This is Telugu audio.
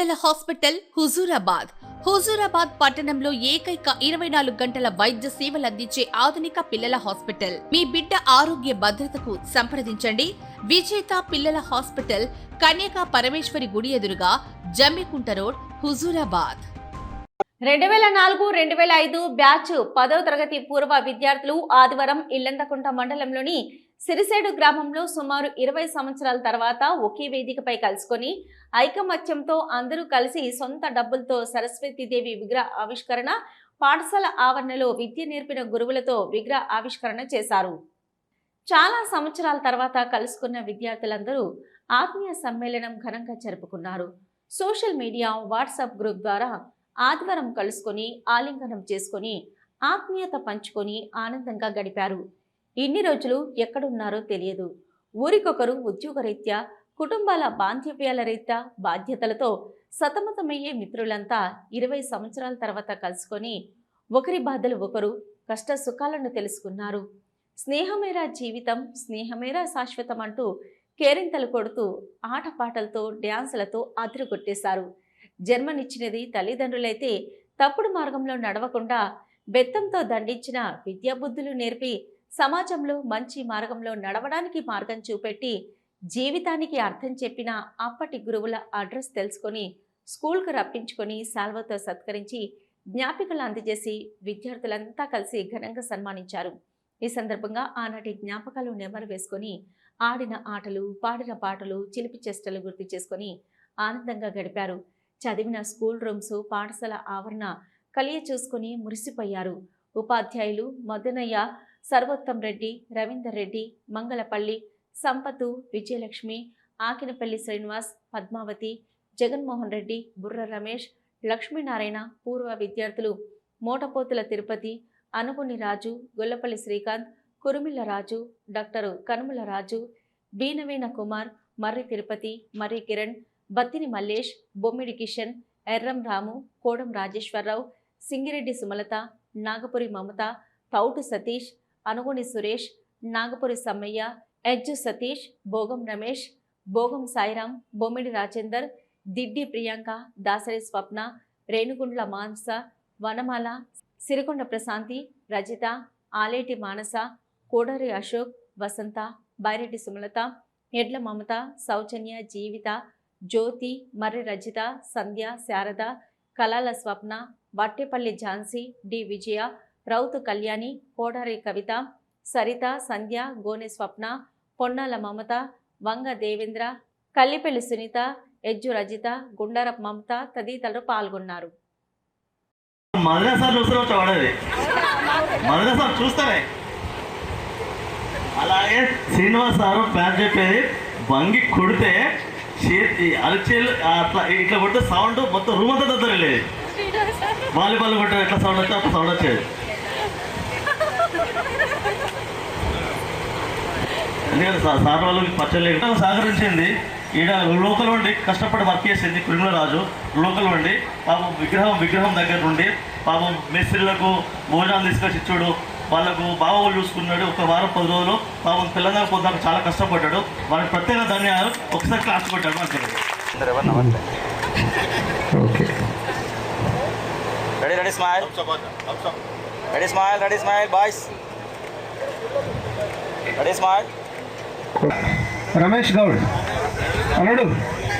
పిల్లల హాస్పిటల్ హుజూరాబాద్. హుజూరాబాద్ పట్టణంలో ఏకైక ఇరవై నాలుగు గంటల వైద్య సేవలు అందించే ఆధునిక పిల్లల హాస్పిటల్. మీ బిడ్డ ఆరోగ్య భద్రతకు సంప్రదించండి. విజేత పిల్లల హాస్పిటల్ కన్యకా పరమేశ్వరి గుడి ఎదురుగా జమ్మికుంట రోడ్ హుజూరాబాద్. రెండు వేల నాలుగు రెండు వేల ఐదు బ్యాచ్ పదవ తరగతి పూర్వ విద్యార్థులు ఆదివారం ఇల్లందకుంట మండలంలోని సిరిసేడు గ్రామంలో సుమారు ఇరవై సంవత్సరాల తర్వాత ఒకే వేదికపై కలుసుకొని ఐకమత్యంతో అందరూ కలిసి సొంత డబ్బులతో సరస్వతీదేవి విగ్రహ ఆవిష్కరణ పాఠశాల ఆవరణలో విద్య నేర్పిన గురువులతో విగ్రహ ఆవిష్కరణ చేశారు. చాలా సంవత్సరాల తర్వాత కలుసుకున్న విద్యార్థులందరూ ఆత్మీయ సమ్మేళనం ఘనంగా జరుపుకున్నారు. సోషల్ మీడియా వాట్సాప్ గ్రూప్ ద్వారా ఆదివారం కలుసుకొని ఆలింగనం చేసుకొని ఆత్మీయత పంచుకొని ఆనందంగా గడిపారు. ఇన్ని రోజులు ఎక్కడున్నారో తెలియదు. ఊరికొకరు ఉద్యోగరీత్యా కుటుంబాల బాంధవ్యాల రీత్యా బాధ్యతలతో సతమతమయ్యే మిత్రులంతా ఇరవై సంవత్సరాల తర్వాత కలుసుకొని ఒకరి బాధలు ఒకరు కష్ట సుఖాలను తెలుసుకున్నారు. స్నేహమేరా జీవితం స్నేహమేరా శాశ్వతం అంటూ కేరింతలు కొడుతూ ఆటపాటలతో డ్యాన్సులతో అదిరిగొట్టేశారు. జన్మనిచ్చినది తల్లిదండ్రులైతే తప్పుడు మార్గంలో నడవకుండా బెత్తంతో దండించిన విద్యాబుద్ధులు నేర్పి సమాజంలో మంచి మార్గంలో నడవడానికి మార్గం చూపెట్టి జీవితానికి అర్థం చెప్పిన అప్పటి గురువుల అడ్రస్ తెలుసుకొని స్కూల్కు రప్పించుకొని సాల్వతో సత్కరించి జ్ఞాపికలు అందజేసి విద్యార్థులంతా కలిసి ఘనంగా సన్మానించారు. ఈ సందర్భంగా ఆనాటి జ్ఞాపకాలు నెమరు వేసుకొని ఆడిన ఆటలు పాడిన పాటలు చిలిపి చేష్టలు గుర్తు చేసుకొని ఆనందంగా గడిపారు. చదివిన స్కూల్ రూమ్స్ పాఠశాల ఆవరణ కలియ చూసుకొని మురిసిపోయారు. ఉపాధ్యాయులు మదనయ్య సర్వోత్తం రెడ్డి రవీందర్ రెడ్డి మంగళపల్లి సంపతు విజయలక్ష్మి ఆకినపల్లి శ్రీనివాస్ పద్మావతి జగన్మోహన్ రెడ్డి బుర్ర రమేష్ లక్ష్మీనారాయణ పూర్వ విద్యార్థులు మోటపోతుల తిరుపతి అనుకుని రాజు గొల్లపల్లి శ్రీకాంత్ కురుమిల్ల రాజు డాక్టర్ కనుమల రాజు బీనవీణ కుమార్ మర్రి తిరుపతి మర్రి కిరణ్ బత్తిని మల్లేష్ బొమ్మిడి కిషన్ ఎర్రం రాము కోడం రాజేశ్వరరావు సింగిరెడ్డి సుమలత నాగపురి మమత తౌటు సతీష్ అనుగుణి సురేష్ నాగపురి సమ్మయ్య ఎజ్జు సతీష్ భోగం రమేష్ భోగం సాయిరాం బొమ్మిడి రాజేందర్ దిడ్డి ప్రియాంక దాసరి స్వప్న రేణుగుండ్ల మాన్స వనమాల సిరికొండ ప్రశాంతి రజిత ఆలేటి మానస కోడరి అశోక్ వసంత బైరెడ్డి సుమలత ఎడ్ల మమత సౌజన్య జీవిత జ్యోతి మర్రి రజిత సంధ్య శారద కళాల స్వప్న వట్టేపల్లి ఝాన్సీ డి విజయ రౌతు కళ్యాణి కోడారి కవిత సరిత సంధ్య గోనె స్వప్న పొన్నాల మమత వంగ దేవేంద్ర కల్లిపెల్లి సునీత ఎజ్జు రజిత గుండారపు మమత తదితరులు పాల్గొన్నారు. అలాగే శ్రీనివాస్ సారు ప్లాన్ చెప్పేది వంగి కొడితే చేతి అరచేలు అట్లా ఇట్లా కొడితే సౌండ్ మొత్తం రూమ్ అంతా దగ్గర వెళ్ళేది వాలీబాల్ కొట్టారు ఎట్లా సౌండ్ వస్తే అట్లా సౌండ్ వచ్చేది. ఎందుకంటే సార్ సార్ వాళ్ళకి పరిచయం లేకుండా సహకరించింది ఈడ లోకల్ వండి కష్టపడి వర్క్ చేసింది రాజు. లోకల్ వండి పాపం విగ్రహం విగ్రహం దగ్గర నుండి పాపం మేస్త్రీలకు భోజనాలు తీసుకొచ్చి ఇచ్చాడు. వాళ్ళకు బావోళ్ళు చూసుకున్నాడు. ఒక వారం పది రోజులు పాపం తెలంగాణ పొందాక చాలా కష్టపడ్డాడు. వాళ్ళకి ప్రత్యేక ధన్యవాదాలు. ఒకసారి క్లాస్ కొట్టాడు. అంటారు okay. Ready, ready, smile. Ready, smile, ready, smile, boys. Ready, smile. Ramesh Goud. అన్నాడు